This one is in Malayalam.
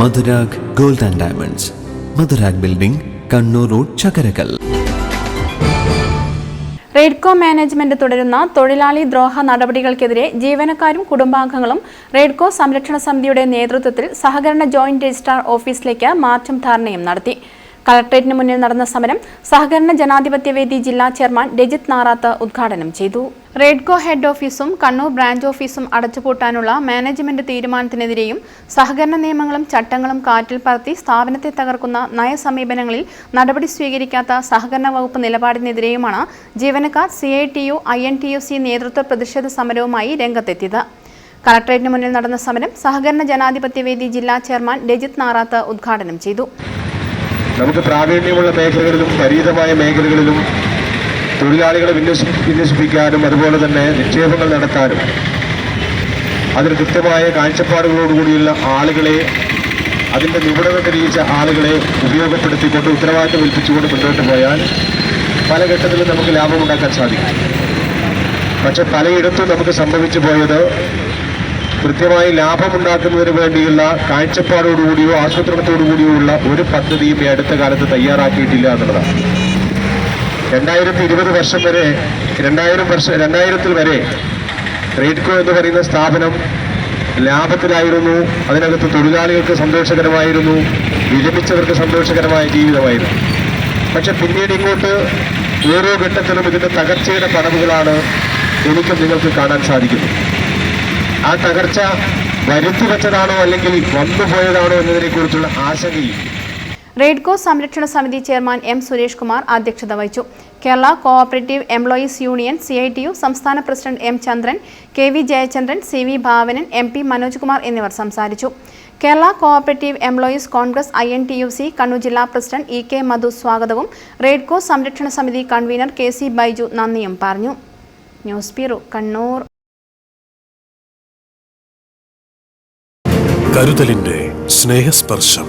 Madhurag gold and diamonds. Madhurag building Kannur road Chakkarakkal. Raidco management തുടരുന്ന തൊഴിലാളി ദ്രോഹ നടപടികൾക്കെതിരെ ജീവനക്കാരും കുടുംബാംഗങ്ങളും റെയ്ഡ്കോ സംരക്ഷണ സമിതിയുടെ നേതൃത്വത്തിൽ സഹകരണ ജോയിന്റ് രജിസ്ട്രാർ ഓഫീസിലേക്ക് മാറ്റം ധാരണയും നടത്തി. കളക്ടറേറ്റിന് മുന്നിൽ നടന്ന സമരം സഹകരണ ജനാധിപത്യവേദി ജില്ലാ ചെയർമാൻ രജിത് നാറാത്ത് ഉദ്ഘാടനം ചെയ്തു. റെയ്ഡ്കോ ഹെഡ് ഓഫീസും കണ്ണൂർ ബ്രാഞ്ച് ഓഫീസും അടച്ചുപൂട്ടാനുള്ള മാനേജ്മെന്റ് തീരുമാനത്തിനെതിരെയും സഹകരണ നിയമങ്ങളും ചട്ടങ്ങളും കാറ്റിൽ പറത്തി സ്ഥാപനത്തെ തകർക്കുന്ന നയസമീപനങ്ങളിൽ നടപടി സ്വീകരിക്കാത്ത സഹകരണ വകുപ്പ് നിലപാടിനെതിരെയുമാണ് ജീവനക്കാർ C I T U I N T U C നേതൃത്വ പ്രതിഷേധ സമരവുമായി രംഗത്തെത്തിയത്. കളക്ടറേറ്റിന് മുന്നിൽ നടന്ന സമരം സഹകരണ ജനാധിപത്യവേദി ജില്ലാ ചെയർമാൻ രജിത് നാറാത്ത് ഉദ്ഘാടനം ചെയ്തു. നമുക്ക് പ്രാവീണ്യമുള്ള മേഖലകളിലും പരീതമായ മേഖലകളിലും തൊഴിലാളികളെ വിന്യസി വിന്യസിപ്പിക്കാനും അതുപോലെ തന്നെ നിക്ഷേപങ്ങൾ നടത്താനും അതിന് കൃത്യമായ കാഴ്ചപ്പാടുകളോടുകൂടിയുള്ള ആളുകളെ അതിന്റെ നിപുണത തെളിയിച്ച ആളുകളെ ഉപയോഗപ്പെടുത്തിക്കൊണ്ട് ഉത്തരവാദിത്തം ഏൽപ്പിച്ചുകൊണ്ട് മുന്നോട്ട് പോയാൽ പല ഘട്ടത്തിലും നമുക്ക് ലാഭമുണ്ടാക്കാൻ സാധിക്കും. പക്ഷെ പലയിടത്തും നമുക്ക് സംഭവിച്ചു പോയത് കൃത്യമായി ലാഭമുണ്ടാക്കുന്നതിന് വേണ്ടിയുള്ള കാഴ്ചപ്പാടോടുകൂടിയോ ആസൂത്രണത്തോടുകൂടിയോ ഉള്ള ഒരു പദ്ധതിയും ഈ അടുത്ത കാലത്ത് തയ്യാറാക്കിയിട്ടില്ല എന്നുള്ളതാണ്. രണ്ടായിരത്തി ഇരുപത് വർഷം വരെ രണ്ടായിരം വർഷം രണ്ടായിരത്തിൽ വരെ റെയ്ഡ്കോ എന്ന് പറയുന്ന സ്ഥാപനം ലാഭത്തിലായിരുന്നു അതിനകത്ത് തൊഴിലാളികൾക്ക് സന്തോഷകരമായിരുന്നു വിരമിച്ചവർക്ക് സന്തോഷകരമായ ജീവിതമായിരുന്നു. പക്ഷെ പിന്നീട് ഇങ്ങോട്ട് ഓരോ ഘട്ടത്തിലും ഇതിന്റെ തകർച്ചയുടെ പടവുകളാണ് എനിക്കും നിങ്ങൾക്ക് കാണാൻ സാധിക്കുന്നത്. ആ തകർച്ച വരുത്തി വെച്ചതാണോ അല്ലെങ്കിൽ വന്നുപോയതാണോ എന്നതിനെക്കുറിച്ചുള്ള ആശങ്കയും റെയ്ഡ്കോ സംരക്ഷണ സമിതി ചെയർമാൻ എം സുരേഷ് കുമാർ അധ്യക്ഷത വഹിച്ചു. Kerala cooperative employees union C I T U സംസ്ഥാന president M Chandran K V Jayachandran C V Bhavanan M P Manoj Kumar എന്നിവർ സംസാരിച്ചു. Kerala cooperative employees congress I N T U C Kannur ജില്ലാ പ്രസിഡന്റ് ഇ കെ മധു സ്വാഗതവും റെയ്ഡ്കോ സംരക്ഷണ സമിതി കൺവീനർ കെ സി ബൈജു നന്ദിയും പറഞ്ഞു. News bureau Kannur. കരുതലിന്റെ സ്നേഹസ്പർശം.